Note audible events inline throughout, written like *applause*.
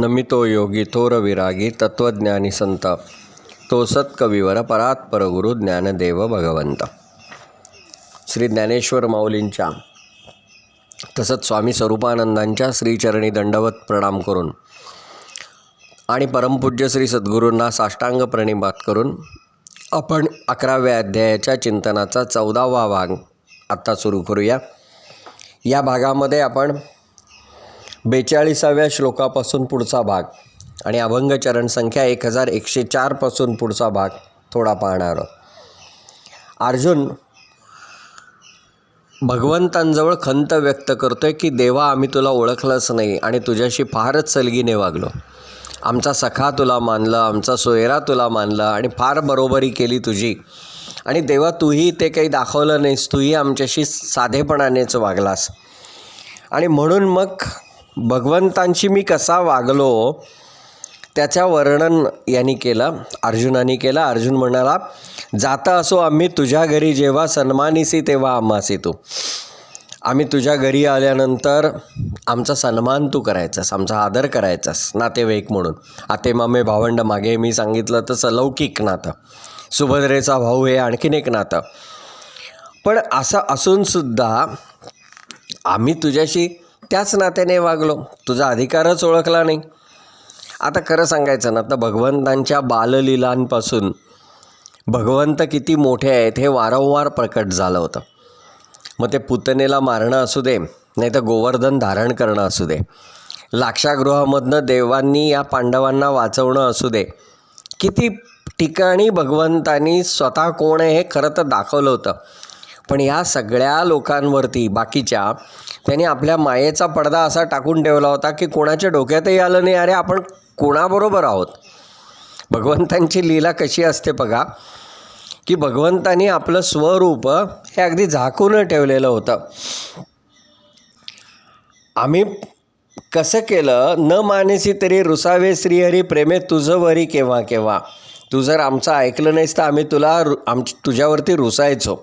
नमितो योगी थोर विरागी तत्वज्ञानी संत. तो सत्कविवर परात्पर गुरु ज्ञानदेव भगवंत. श्री ज्ञानेश्वर माऊलींच्या तसंच स्वामी स्वरूपानंदांच्या श्रीचरणी दंडवत प्रणाम करून आणि परमपूज्य श्री सद्गुरूंना साष्टांग प्रणिपात करून आपण अकराव्या अध्यायाच्या चिंतनाचा चौदावा भाग आत्ता सुरू करूया. या भागामध्ये आपण बेचाळीसाव्या श्लोकापासून पुढचा भाग. आणि अभंगचरण संख्या एक हजार एकशे चारपासून पुढचा भाग थोडा पाहणार अर्जुन भगवंतांजवळ खंत व्यक्त करतोय की देवा आम्ही तुला ओळखलंच नाही आणि तुझ्याशी फारच सलगीने वागलो. आमचा सखा तुला मानलं आमचा सोयरा तुला मानलं आणि फार बरोबरी केली तुझी. आणि देवा तूही ते काही दाखवलं नाहीस तूही आमच्याशी साधेपणानेच वागलास. आणि म्हणून मग भगवंतांशी मी कसा वागलो त्याच्या वर्णन यांनी केलं अर्जुनाने केलं. अर्जुन म्हणाला जाता असो आम्ही तुझ्या घरी जेव्हा सन्मानिसी तेव्हा आम्हासी तू आम्ही तुझ्या घरी आल्यानंतर आमचा सन्मान तू करायचास आमचा आदर करायचास नातेवाईक म्हणून. आते मामे भावंड मागे मी सांगितलं तसं लौकिक नातं. सुभद्रेचा भाऊ हे आणखीन एक नातं. पण असं असूनसुद्धा आम्ही तुझ्याशी त्याच नात्याने वागलो. तुझा अधिकारच ओळखला नाही. आता खरं सांगायचं ना तर भगवंतांच्या बाललीलांपासून भगवंत किती मोठे आहेत हे वारंवार प्रकट झालं होतं. मग ते पुतनेला मारणं असू दे नाही तर गोवर्धन धारण करणं असू दे लाक्षागृहामधनं देवांनी या पांडवांना वाचवणं असू दे किती ठिकाणी भगवंतांनी स्वतः कोण आहे हे खरं तर दाखवलं होतं. पण या सगळ्या लोकांवरती बाकीच्या त्यांनी आपल्या मायेचा पडदा असा टाकून ठेवला होता की कोणाच्या डोक्यातही आलं नाही अरे आपण कोणाबरोबर आहोत? भगवंतांची लीला कशी असते बघा की भगवंतानी आपलं स्वरूप हे अगदी झाकून ठेवलेलं होतं. आम्ही कसं केलं न मानेसी तरी रुसावे श्रीहरी प्रेमे तुझं वरी केव्हा केव्हा. तू जर आमचं ऐकलं नाहीस तर आम्ही तुला रु आम तुझ्यावरती रुसायचो.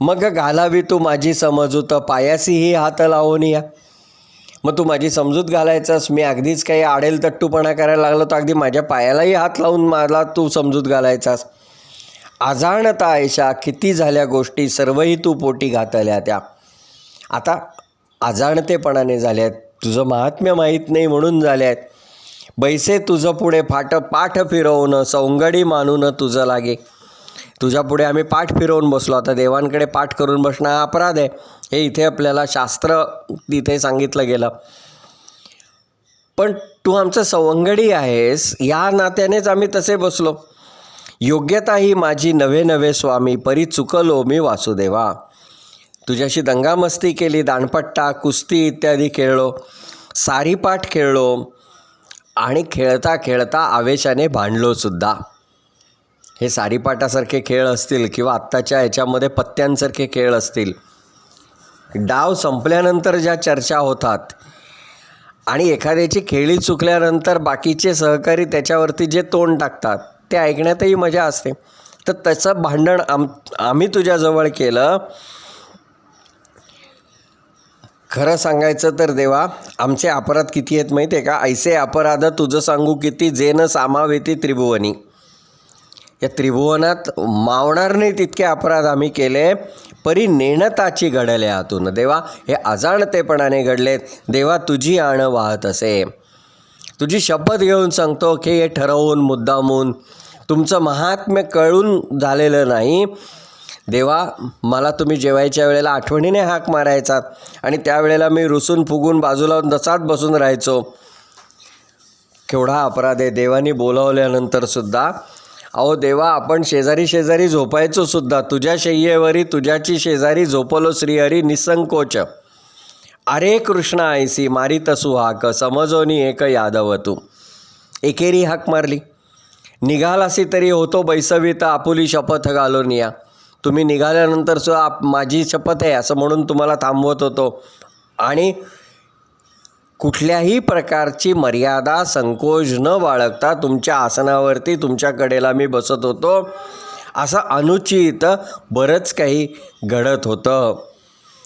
मग घालावी तू माझी समजूत पायासी ही हात लावून या. मग तू माझी समजूत घालायचास मी अगदीच काही आडेल तट्टूपणा करायला लागलो तर अगदी माझ्या पायालाही हात लावून मला तू समजूत घालायचास. अजाणता आयशा किती झाल्या गोष्टी सर्वही तू पोटी घातल्या त्या. आता अजाणतेपणाने आहेत तुझं महात्म्य माहीत नाही म्हणून झाल्यात. बैसे तुझं पुढे फाट पाठ फिरवणं सौंगडी मानून तुझं लागे. तुझ्यापुढे आम्ही पाठ फिरवून बसलो. आता देवांकडे पाठ करून बसणं हा अपराध आहे. हे इथे आपल्याला शास्त्र तिथे सांगितलं गेलं. पण तू आमचं सवंगडी आहेस या नात्यानेच आम्ही तसे बसलो. योग्यता ही माझी नवे नवे स्वामी परी चुकलो मी वासुदेवा. तुझ्याशी दंगामस्ती केली दाणपट्टा कुस्ती इत्यादी खेळलो. सारीपाठ खेळलो आणि खेळता खेळता आवेशाने भांडलो सुद्धा. हे सारीपाटासारखे खेळ असतील किंवा आत्ताच्या याच्यामध्ये पत्त्यांसारखे खेळ असतील डाव संपल्यानंतर ज्या चर्चा होतात आणि एखाद्याची खेळी चुकल्यानंतर बाकीचे सहकारी त्याच्यावरती जे तोंड टाकतात ते ऐकण्यातही मजा असते. तर त्याचं भांडण आम आम्ही तुझ्याजवळ केलं. खरं सांगायचं तर देवा आमचे अपराध किती आहेत माहिती आहे का? ऐसे अपराध तुझं सांगू किती जेन सामावेती त्रिभुवनी. या त्रिभुवनात मावणार नाही तितके अपराध आम्ही केले परी नेणताची घडले आतून. देवा हे अजाणतेपणाने घडलेत देवा तुझी आणं वाहत असे. तुझी शपथ घेऊन सांगतो की हे ठरवून मुद्दामून. तुमचं महात्म्य कळून झालेलं नाही. देवा मला तुम्ही जेवायच्या वेळेला आठवणीने हाक मारायचा आणि त्यावेळेला मी रुसून फुगून बाजूला दसात बसून राहायचो. केवढा अपराध आहे. देवानी बोलावल्यानंतरसुद्धा अहो देवा आपण शेजारी शेजारी झोपायचो सुद्धा. तुझ्या शय्येवरी तुझ्याची शेजारी झोपलो श्रीहरी निसंकोच. अरे कृष्ण आयसी मारी तसू हाक समजोनी एक यादव तू एकेरी हाक मारली. निघालासी तरी होतो बैसवीत आपुली शपथ घालून या. तुम्ही निघाल्यानंतर सुद्धा आप माझी शपथ आहे असं म्हणून तुम्हाला थांबवत होतो. आणि कुठल्याही प्रकारची मर्यादा संकोच न बाळगता तुमच्या आसनावरती तुमच्या कडेला मी बसत होतो. असं अनुचित बरंच काही घडत होतं.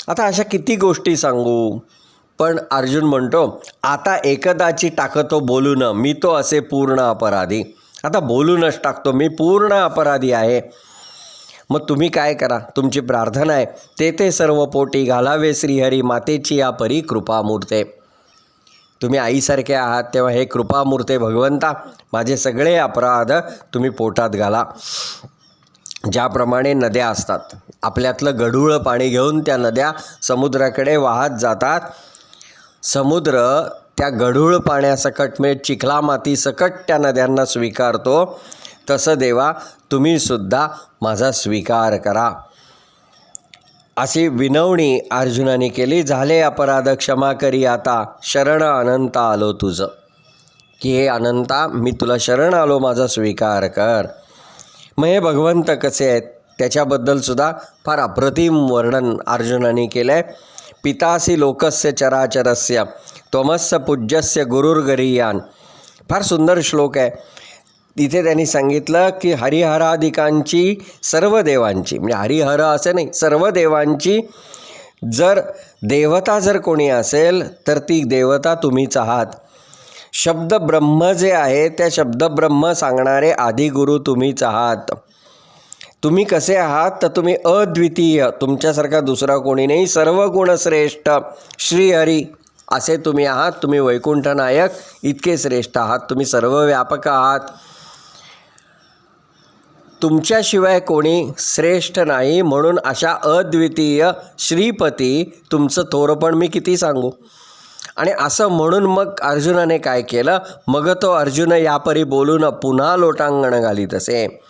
आता अशा किती गोष्टी सांगू? पण अर्जुन म्हणतो आता एकदाची टाकतो बोलून मी तो असे पूर्ण अपराधी. आता बोलूनच टाकतो मी पूर्ण अपराधी आहे. मग तुम्ही काय करा? तुमची प्रार्थना आहे ते ते सर्व पोटी घालावे श्रीहरी मातेची या परी कृपामूर्ते. तुम्ही आईसारखे आहात तेव्हा हे कृपामूर्ते भगवंता माझे सगळे अपराध तुम्ही पोटात घाला. ज्याप्रमाणे नद्या असतात आपल्यातलं गढूळ पाणी घेऊन त्या नद्या समुद्राकडे वाहत जातात. समुद्र त्या गढूळ पाण्यासकट म्हणजे चिखला माती सकट त्या नद्यांना स्वीकारतो. तसं देवा तुम्हीसुद्धा माझा स्वीकार करा. अशी विनवणी अर्जुनाने केली झाले अपराध क्षमा करी आता शरण अनंत आलो तुझं. की हे अनंता मी तुला शरण आलो माझा स्वीकार कर. मग हे भगवंत कसे आहेत? त्याच्याबद्दलसुद्धा फार अप्रतिम वर्णन अर्जुनाने केलं आहे पितासी लोकस्य चराचरस्य त्वमस्य पूज्यस्य गुरुर्गरीयान. फार सुंदर श्लोक आहे. तिथे त्यांनी सांगितलं की हरिहराधिकांची सर्व देवांची म्हणजे हरिहर असे नाही सर्व देवांची जर देवता जर कोणी असेल तर ती देवता तुम्हीच आहात. शब्द ब्रह्म जे आहे त्या शब्द ब्रह्म सांगणारे आदिगुरु तुम्हीच आहात. तुम्ही कसे आहात? तर तुम्ही अद्वितीय तुमच्यासारखा दुसरा कोणी नाही सर्व गुणश्रेष्ठ श्रीहरी असे तुम्ही आहात. तुम्ही वैकुंठनायक इतके श्रेष्ठ आहात. तुम्ही सर्व व्यापक आहात. तुमच्याशिवाय कोणी श्रेष्ठ नाही म्हणून अशा अद्वितीय श्रीपती तुमचं थोरपण मी किती सांगू? आणि असं म्हणून मग अर्जुनाने काय केलं? मग तो अर्जुन यापरी बोलून पुन्हा लोटांगण घालीत असे.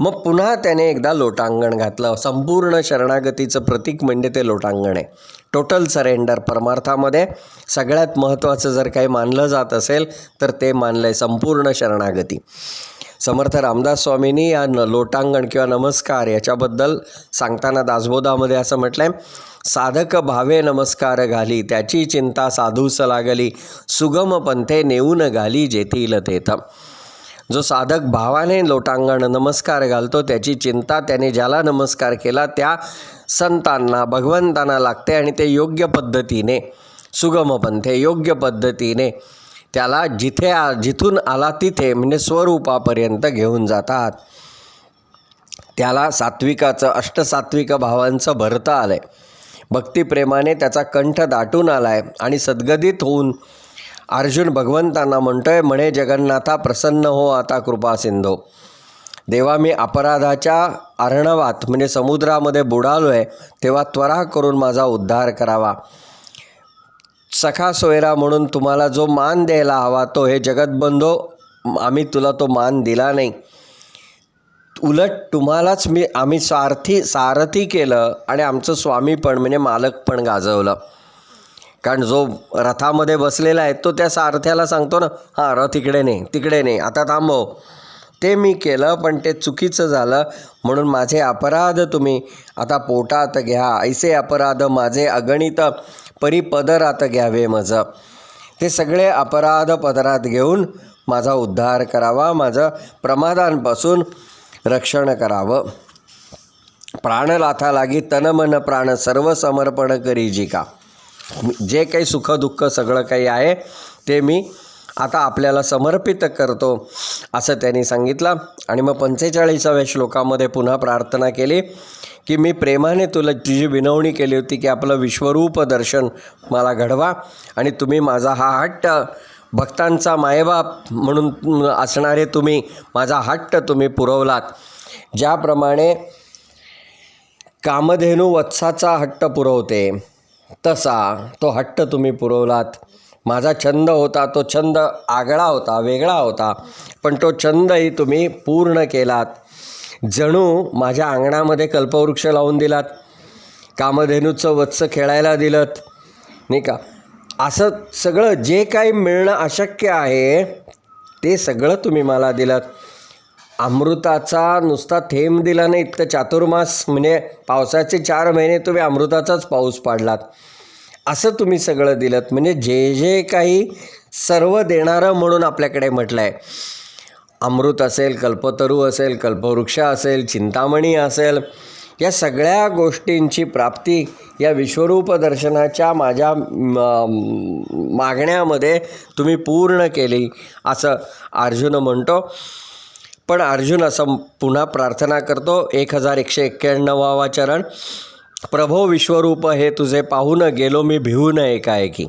मग पुन्हा त्याने एकदा लोटांगण घातलं. संपूर्ण शरणागतीचं प्रतीक म्हणजे ते लोटांगण आहे. टोटल सरेंडर परमार्थामध्ये. सगळ्यात महत्त्वाचं जर काही मानलं जात असेल तर ते मानलं आहे संपूर्ण शरणागती. समर्थ रामदास स्वामींनी या न लोटांगण किंवा नमस्कार याच्याबद्दल सांगताना दासबोधामध्ये असं म्हटलं आहे साधक भावे नमस्कार घाली त्याची चिंता साधूस लागली सुगम पंथे नेऊन घाली जेथील तेथ. जो साधक भावाने लोटांगण नमस्कार घालतो त्याची चिंता त्याने ज्याला नमस्कार केला त्या संतांना भगवंतांना लागते आणि ते योग्य पद्धतीने सुगम पंथे योग्य पद्धतीने त्याला जिथे आ जिथून आला तिथे म्हणजे स्वरूपापर्यंत घेऊन जातात. त्याला सात्विकाचं अष्टसात्विक भावांचं भरतं आलं आहे भक्तिप्रेमाने त्याचा कंठ दाटून आला आहे आणि सद्गदित होऊन अर्जुन भगवंतांना म्हणतोय म्हणे जगन्नाथा प्रसन्न हो आता कृपा सिंधो. देवा मी अपराधाच्या अर्णवात म्हणजे समुद्रामध्ये बुडालो आहे तेव्हा त्वरा करून माझा उद्धार करावा. सखा सोयरा म्हणून तुम्हाला जो मान द्यायला हवा तो हे जगतबंधो आम्ही तुला तो मान दिला नाही. उलट तुम्हालाच मी आम्ही सारथी सारथी केलं आणि आमचं स्वामी पण म्हणजे मालक पण गाजवलं. कारण जो रथामध्ये बसलेला आहे तो त्या सारथ्याला सांगतो ना हां रथ इकडे नाही तिकडे नाही आता थांबव. ते मी केलं पण ते चुकीचं झालं. म्हणून माझे अपराध तुम्ही आता पोटात घ्या. ऐसे अपराध माझे अगणित परिपदरात घ्यावे माझं. ते सगळे अपराध पदरात घेऊन माझा उद्धार करावा माझं प्रमादांपासून रक्षण करावं. प्राणलाथा लागी तन मन प्राण सर्व समर्पण करी जी का. जे काही सुखदुःख सगळं काही आहे ते मी आता आपल्याला समर्पित करतो असं त्यांनी सांगितलं. आणि मग पंचेचाळीसाव्या श्लोकामध्ये पुन्हा प्रार्थना केली. की मी प्रेमाने तुला तुझी विनवणी केली होती की आपलं विश्वरूप दर्शन मला घडवा आणि तुम्ही माझा हा हट्ट भक्तांचा मायबाप म्हणून असणारे तुम्ही माझा हट्ट तुम्ही पुरवलात. ज्याप्रमाणे कामधेनू वत्साचा हट्ट पुरवते तसा तो हट्ट तुम्ही पुरवलात. माझा छंद होता तो छंद आगळा होता वेगळा होता पण तो छंदही तुम्ही पूर्ण केलात. जणू माझ्या अंगणामध्ये कल्पवृक्ष लावून दिलात. कामधेनूचं वत्स खेळायला दिलत. नाही का? असं सगळं जे काही मिळणं अशक्य आहे ते सगळं तुम्ही मला दिलं अमृताचा नुसता थेंब दिला नाही तर चातुर्मास म्हणजे पावसाचे चार महिने तुम्ही अमृताचाच पाऊस पाडलात. असं तुम्ही सगळं दिलं म्हणजे जे जे काही सर्व देणारं म्हणून आपल्याकडे म्हटलं आहे अमृत असेल कल्पतरू असेल कल्पवृक्ष असेल चिंतामणी असेल या सगळ्या गोष्टींची प्राप्ती या विश्वरूप दर्शनाच्या माझ्या मागण्यामध्ये तुम्ही पूर्ण केली असं अर्जुन म्हणतो. पण अर्जुन असं पुन्हा प्रार्थना करतो एक हजार एकशे एक्क्याण्णवावा चरण प्रभो विश्वरूप हे तुझे पाहून गेलो मी भिवून एकाएकी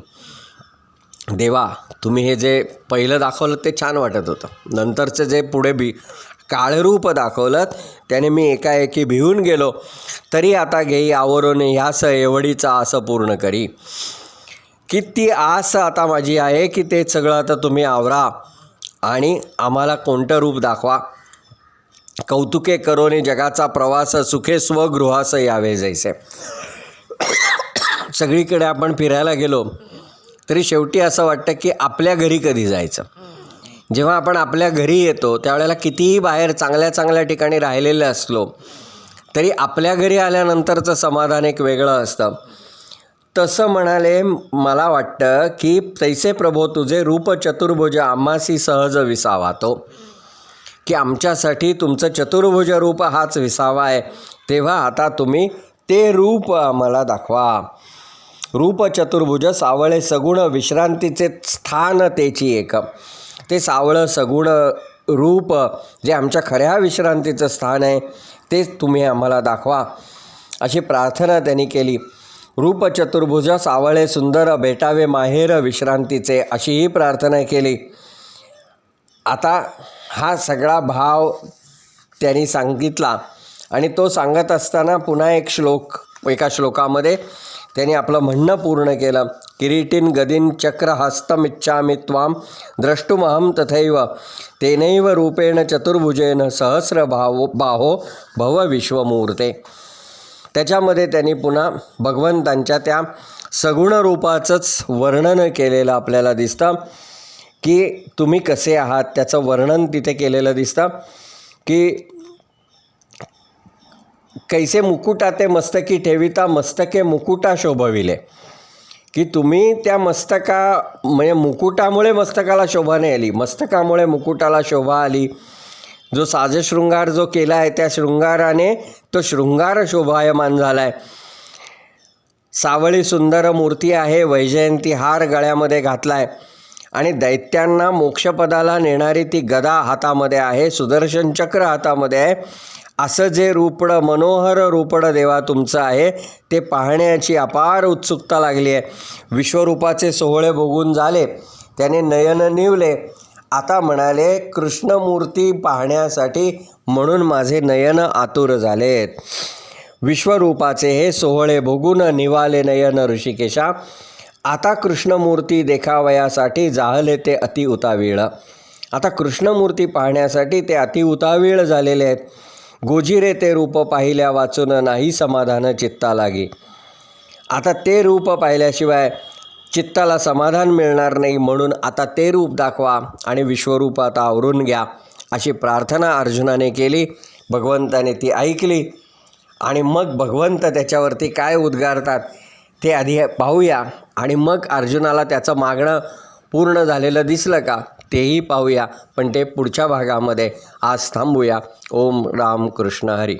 देवा तुम्ही हे जे पहिलं दाखवलं ते छान वाटत होतं. नंतरचं जे पुढे बी काळरूप दाखवलं त्याने मी एकाएकी भिवून गेलो. तरी आता घेई आवरून ह्यास एवढीचा आस पूर्ण करी. की ती आस आता माझी आहे की ते सगळं आता तुम्ही आवरा आणि आम्हाला कोणतं रूप दाखवा. कौतुके करोने जगाचा प्रवास सुखे स्वगृहास यावे जायचे *coughs* सगळीकडे आपण फिरायला गेलो. तरी शेवटी असं वाटतं की आपल्या घरी कधी जायचं. जेव्हा आपण आपल्या घरी येतो त्यावेळेला कितीही बाहेर चांगल्या चांगल्या ठिकाणी राहिलेले असलो तरी आपल्या घरी आल्यानंतरचं समाधान एक वेगळं असतं. तसं म्हणाले मला वाटतं की तैसे प्रभो तुझे रूप चतुर्भुज आम्हासी सहज विसावा तो. की आमच्यासाठी तुमचं चतुर्भुज रूप हाच विसावा आहे. तेव्हा आता तुम्ही ते रूप आम्हाला दाखवा. रूप चतुर्भुज सावळे सगुण विश्रांतीचे स्थान तेची एक. ते सावळं सगुण रूप जे आमच्या खऱ्या विश्रांतीचं स्थान आहे तेच तुम्ही आम्हाला दाखवा. अशी प्रार्थना त्यांनी केली. रूप चतुर्भुज सावळे सुंदर भेटावे माहेर विश्रांतीचे अशीही प्रार्थना केली. आता हा सगळा भाव त्यांनी सांगितला आणि तो सांगत असताना पुन्हा एक श्लोक एका श्लोकामध्ये त्यांनी आपलं म्हणणं पूर्ण केलं. किरीटीन गदीन चक्र हस्तमिच्छामि त्वां द्रष्टुमहं तथैव तेनैव रूपेण चतुर्भुजेन सहस्र भाव बाहो भव विश्वमूर्ते. त्याच्यामध्ये त्यांनी पुन्हा भगवंतांच्या त्या सगुण रूपाचंच वर्णन केलेलं आपल्याला दिसतं. की तुम्ही कसे आहात त्याचं वर्णन तिथे केलेलं दिसतं. की कैसे मुकुटा ते मस्तकी ठेविता मस्तके मुकुटा शोभविले. की तुम्ही त्या मस्तका म्हणजे मुकुटामुळे मस्तकाला शोभा नाही आली मस्तकामुळे मुकुटाला शोभा आली. जो साजशृंगार जो केला आहे त्या शृंगाराने तो शृंगार शोभायमान झाला आहे सावळी सुंदर मूर्ती आहे वैजयंती हार गळ्यामध्ये घातला आहे आणि दैत्यांना मोक्षपदाला नेणारी ती गदा हातामध्ये आहे सुदर्शन चक्र हातामध्ये आहे. असं जे रूपड मनोहर रूपड देवा तुमचं आहे ते पाहण्याची अपार उत्सुकता लागली आहे. विश्वरूपाचे सोहळे बघून झाले त्याने नयन निवले. आता म्हणाले कृष्णमूर्ती पाहण्यासाठी म्हणून माझे नयन आतुर झालेत. विश्वरूपाचे हे सोहळे बघून निवाले नयन ऋषिकेशा. आता कृष्णमूर्ती देखावयासाठी जाहले ते अति उतावीळ आता कृष्णमूर्ती पाहण्यासाठी ते अति उतावीळ झालेले आहेत. गोजिरे ते रूप पाहिल्या वाचून नाही समाधान चित्ता लागे आता ते रूप पाहिल्याशिवाय चित्ताला समाधान मिळणार नाही म्हणून आता ते रूप दाखवा आणि विश्वरूप आता आवरून घ्या अशी प्रार्थना अर्जुनाने केली. भगवंताने ती ऐकली आणि मग भगवंत त्याच्यावरती काय उद्गारतात ते आधी पाहूया आणि मग अर्जुनाला त्याचं मागणं पूर्ण झालेलं दिसलं का? तेही पाहूया. पण ते पुढच्या भागामध्ये. आज थांबूया. ओम राम कृष्ण हरी.